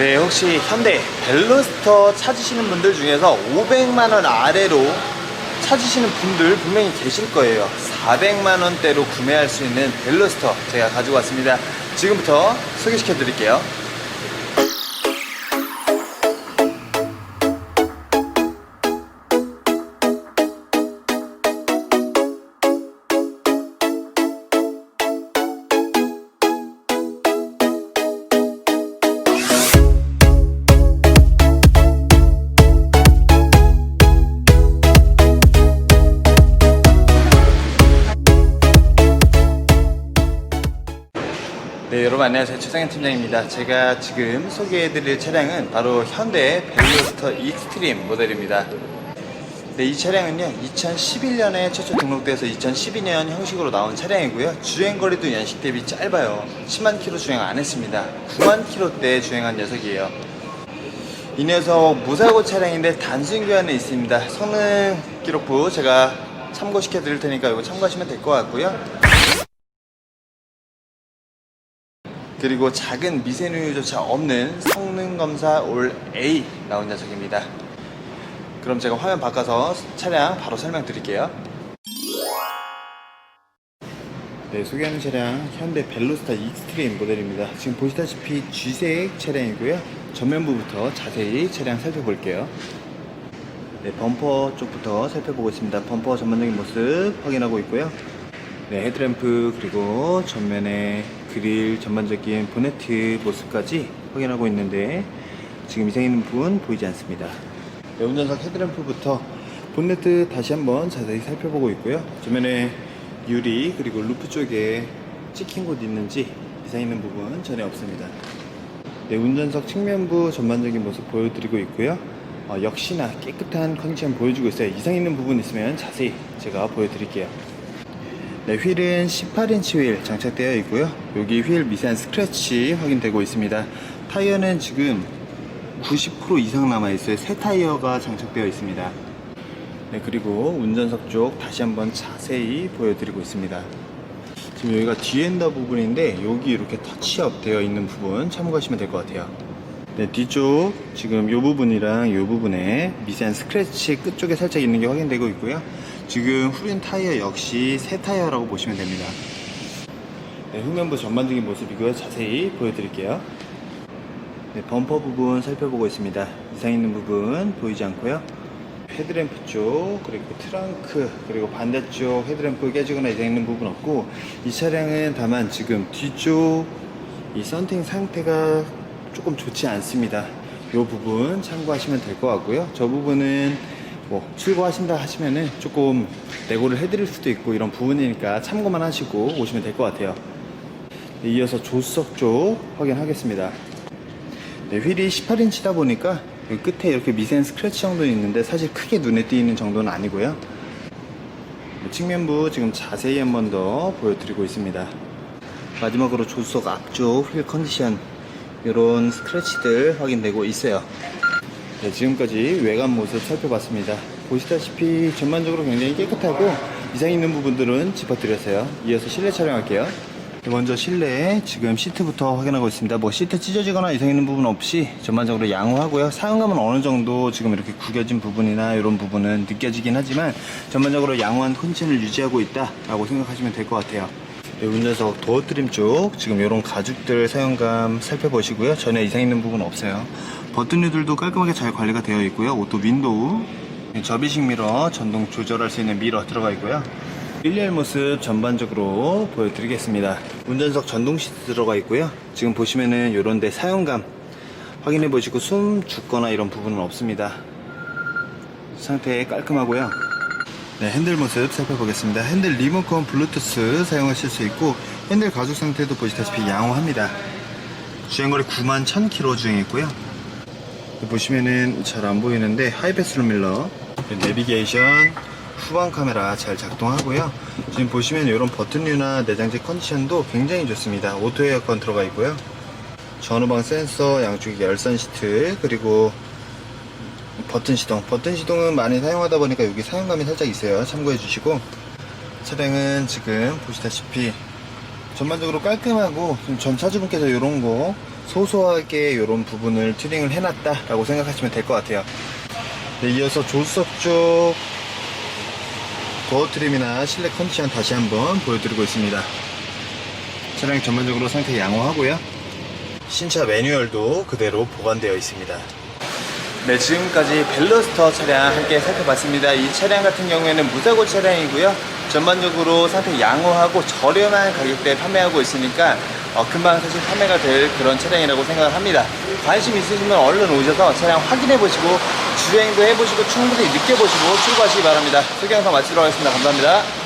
네, 혹시 현대 벨로스터 찾으시는 분들 중에서 500만 원 아래로 찾으시는 분들 분명히 계실 거예요. 400만 원대로 구매할 수 있는 벨로스터 제가 가지고 왔습니다. 지금부터 소개시켜 드릴게요. 네, 여러분 안녕하세요. 최상현 팀장입니다. 제가 지금 소개해드릴 차량은 바로 현대 벨로스터 익스트림 모델입니다. 네, 이 차량은요, 2011년에 최초 등록돼서 2012년 형식으로 나온 차량이고요. 주행거리도 연식 대비 짧아요. 10만 킬로 주행 안 했습니다. 9만 킬로대 주행한 녀석이에요. 이 녀석 무사고 차량인데 단순 교환에 있습니다. 성능 기록부 제가 참고시켜 드릴 테니까 이거 참고하시면 될 것 같고요. 그리고 작은 미세누유조차 없는 성능 검사 올 A 나온 녀석입니다. 그럼 제가 화면 바꿔서 차량 바로 설명드릴게요. 네, 소개하는 차량 현대 벨로스타 익스트림 모델입니다. 지금 보시다시피 G색 차량이고요. 전면부부터 자세히 차량 살펴볼게요. 네, 범퍼 쪽부터 살펴보고 있습니다. 범퍼 전반적인 모습 확인하고 있고요. 네, 헤드램프 그리고 전면에 그릴 전반적인 보네트 모습까지 확인하고 있는데 지금 이상 있는 부분 보이지 않습니다. 네, 운전석 헤드램프부터 본네트 다시 한번 자세히 살펴보고 있고요. 전면에 유리 그리고 루프 쪽에 찍힌 곳 있는지 이상 있는 부분 전혀 없습니다. 네, 운전석 측면부 전반적인 모습 보여드리고 있고요. 어, 역시나 깨끗한 컨디션 보여주고 있어요. 이상 있는 부분 있으면 자세히 제가 보여드릴게요. 네, 휠은 18인치 휠 장착되어 있고요. 여기 휠 미세한 스크래치 확인되고 있습니다. 타이어는 지금 90% 이상 남아있어요. 새 타이어가 장착되어 있습니다. 네, 그리고 운전석 쪽 다시 한번 자세히 보여드리고 있습니다. 지금 여기가 뒤엔더 부분인데 여기 이렇게 터치업 되어 있는 부분 참고하시면 될 것 같아요. 네, 뒤쪽 지금 이 부분이랑 이 부분에 미세한 스크래치 끝쪽에 살짝 있는 게 확인되고 있고요. 지금 후륜 타이어 역시 새 타이어라고 보시면 됩니다. 네, 후면부 전반적인 모습이고요. 자세히 보여드릴게요. 네, 범퍼 부분 살펴보고 있습니다. 이상 있는 부분 보이지 않고요. 헤드램프 쪽, 그리고 트렁크, 그리고 반대쪽 헤드램프 깨지거나 이상 있는 부분 없고, 이 차량은 다만 지금 뒤쪽 이 썬팅 상태가 조금 좋지 않습니다. 이 부분 참고하시면 될 것 같고요. 저 부분은 뭐 출고하신다 하시면은 조금 내고를 해드릴 수도 있고 이런 부분이니까 참고만 하시고 오시면 될 것 같아요. 네, 이어서 조수석 쪽 확인하겠습니다. 네, 휠이 18인치다 보니까 끝에 이렇게 미세한 스크래치 정도는 있는데 사실 크게 눈에 띄는 정도는 아니고요. 네, 측면부 지금 자세히 한 번 더 보여드리고 있습니다. 마지막으로 조수석 앞쪽 휠 컨디션 이런 스크래치들 확인되고 있어요. 네, 지금까지 외관 모습 살펴봤습니다. 보시다시피 전반적으로 굉장히 깨끗하고 이상 있는 부분들은 짚어드렸어요. 이어서 실내 촬영할게요. 네, 먼저 실내 지금 시트부터 확인하고 있습니다. 뭐 시트 찢어지거나 이상 있는 부분 없이 전반적으로 양호하고요. 사용감은 어느 정도 지금 이렇게 구겨진 부분이나 이런 부분은 느껴지긴 하지만 전반적으로 양호한 컨디션을 유지하고 있다라고 생각하시면 될 것 같아요. 네, 운전석 도어 트림 쪽 지금 이런 가죽들 사용감 살펴보시고요. 전혀 이상 있는 부분 없어요. 버튼류들도 깔끔하게 잘 관리가 되어 있고요. 오토 윈도우, 네, 접이식 미러, 전동 조절할 수 있는 미러 들어가 있고요. 1열 모습 전반적으로 보여드리겠습니다. 운전석 전동 시트 들어가 있고요. 지금 보시면은 이런 데 사용감 확인해 보시고 숨 죽거나 이런 부분은 없습니다. 상태 깔끔하고요. 네, 핸들 모습 살펴보겠습니다. 핸들 리모컨 블루투스 사용하실 수 있고 핸들 가죽 상태도 보시다시피 양호합니다. 주행거리 9만 1000km 주행했고요. 보시면은 잘 안 보이는데 하이패스 룸 밀러, 내비게이션, 후방 카메라 잘 작동하고요. 지금 보시면 이런 버튼류나 내장재 컨디션도 굉장히 좋습니다. 오토 에어컨 들어가 있고요. 전후방 센서, 양쪽에 열선 시트, 그리고 버튼 시동. 버튼 시동은 많이 사용하다 보니까 여기 사용감이 살짝 있어요. 참고해 주시고. 차량은 지금 보시다시피 전반적으로 깔끔하고 전 차주분께서 이런 거 소소하게 이런 부분을 튜닝을 해놨다 라고 생각하시면 될 것 같아요. 네, 이어서 조수석 쪽 도어 트림이나 실내 컨디션 다시 한번 보여드리고 있습니다. 차량 전반적으로 상태 양호하고요. 신차 매뉴얼도 그대로 보관되어 있습니다. 네, 지금까지 벨러스터 차량 함께 살펴봤습니다. 이 차량 같은 경우에는 무사고 차량이고요. 전반적으로 상태 양호하고 저렴한 가격대에 판매하고 있으니까 어, 금방 사실 판매가 될 그런 차량이라고 생각을 합니다. 관심 있으시면 얼른 오셔서 차량 확인해 보시고 주행도 해보시고 충분히 느껴보시고 출고하시기 바랍니다. 소개 영상 마치도록 하겠습니다. 감사합니다.